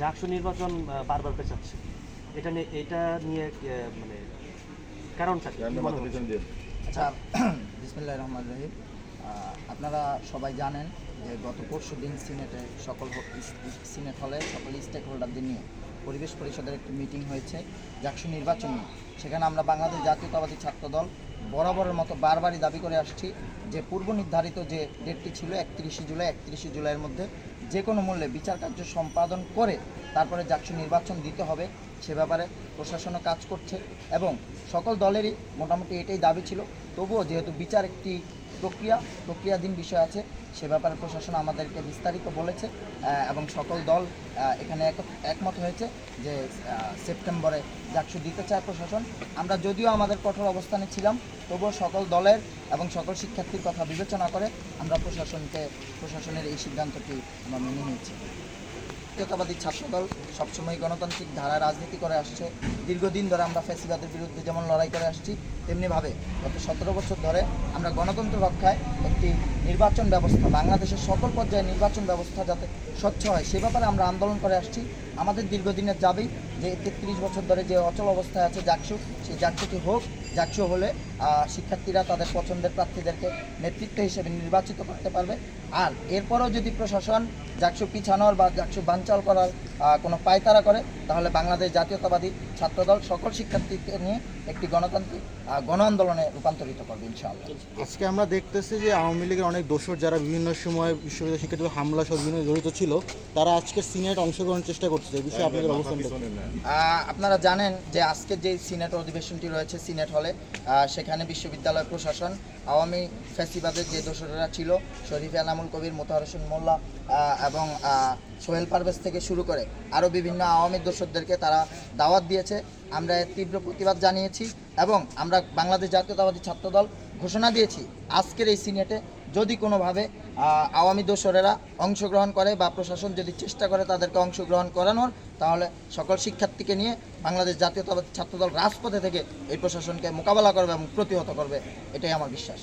জাকসু নির্বাচন বারবার পেঁচাচ্ছে এটা নিয়ে এটা নিয়ে মানে কারণটা আচ্ছা বিসমিল্লাহ রহমান রহিম। আপনারা সবাই জানেন যে গত পরশু দিন সিনেটে সকল সিনেট হলে সকল স্টেক হোল্ডারদের নিয়ে পরিবেশ পরিষদের একটি মিটিং হয়েছে জাকসু নির্বাচন নিয়ে। সেখানে আমরা বাংলাদেশ জাতীয়তাবাদী ছাত্রদল বরাবরের মতো বারবারই দাবি করে আসছি যে পূর্ব নির্ধারিত যে ডেটটি ছিল একত্রিশে জুলাই, একত্রিশে জুলাইয়ের মধ্যে যে কোনো মূল্যে বিচার কার্য সম্পাদন করে তারপরে যাচ্ছে নির্বাচন দিতে হবে, সে ব্যাপারে প্রশাসনও কাজ করছে এবং সকল দলেরই মোটামুটি এটাই দাবি ছিল। তবুও যেহেতু বিচার একটি প্রক্রিয়া, প্রক্রিয়াধীন বিষয় আছে। সে ব্যাপারে প্রশাসন আমাদেরকে বিস্তারিত বলেছে এবং সকল দল এখানে এক- একমত হয়েছে যে সেপ্টেম্বরে জাকসু দিতে চায় প্রশাসন। আমরা যদিও আমাদের কঠোর অবস্থানে ছিলাম, তবুও সকল দলের এবং সকল শিক্ষার্থীর কথা বিবেচনা করে আমরা প্রশাসনকে, প্রশাসনের এই সিদ্ধান্তটি আমরা মেনে নিয়েছি। জাতীয়তাবাদী ছাত্রদল সবসময় গণতান্ত্রিক ধারায় রাজনীতি করে আসছে। দীর্ঘদিন ধরে আমরা ফ্যাসিবাদের বিরুদ্ধে যেমন লড়াই করে আসছি, তেমনিভাবে গত সতেরো বছর ধরে আমরা গণতন্ত্র রক্ষায় একটি নির্বাচন ব্যবস্থা, বাংলাদেশের সকল পর্যায়ে নির্বাচন ব্যবস্থা যাতে স্বচ্ছ হয়, সে ব্যাপারে আমরা আন্দোলন করে আসছি। আমাদের দীর্ঘদিনের দাবি যে তেত্রিশ বছর ধরে যে অচল অবস্থায় আছে জাকসু সেই জাকসুটি হোক জাকসু হলে শিক্ষার্থীরা তাদের পছন্দের প্রার্থীদেরকে নেতৃত্ব হিসেবে নির্বাচিত করতে পারবে। আর এরপরও যদি প্রশাসন জাকসু পিছানোর বা জাকসু বানচাল করার কোনো পায়তারা করে তাহলে বাংলাদেশ জাতীয়তাবাদী ছাত্রদল সকল শিক্ষার্থীকে নিয়ে একটি গণতান্ত্রিক গণ আন্দোলনে রূপান্তরিত করবে ইনশাআল্লাহ। আজকে আমরা দেখতেছি যে আওয়ামী লীগের অনেক দোষর যারা বিভিন্ন সময় বিশ্ববিদ্যালয় শিক্ষার্থীদের হামলা সহ বিভিন্ন জড়িত ছিল তারা আজকে সিনেট অংশগ্রহণের চেষ্টা করছে এই বিষয়ে আপনাদের অবস্থান আপনারা জানেন যে আজকের যে সিনেট অধিবেশনটি রয়েছে সিনেট হলে আহ, সেখানে বিশ্ববিদ্যালয় প্রশাসন আওয়ামী ফ্যাসিবাদের যে দোসরেরা ছিল শরীফ এনামুল কবির মোতাহার হোসেন মোল্লা এবং সোহেল পারভেজ থেকে শুরু করে আরও বিভিন্ন আওয়ামী দোসরদেরকে তারা দাওয়াত দিয়েছে। আমরা তীব্র প্রতিবাদ জানিয়েছি। এবং আমরা বাংলাদেশ জাতীয়তাবাদী ছাত্রদল ঘোষণা দিয়েছি আজকের এই সিনেটে যদি কোনোভাবে আওয়ামী দোসরেরা অংশগ্রহণ করে বা প্রশাসন যদি চেষ্টা করে তাদেরকে অংশগ্রহণ করানোর, তাহলে সকল শিক্ষার্থীকে নিয়ে বাংলাদেশ জাতীয়তাবাদী ছাত্রদল রাজপথে থেকে এই প্রশাসনকে মোকাবেলা করবে এবং প্রতিহত করবে, এটাই আমার বিশ্বাস।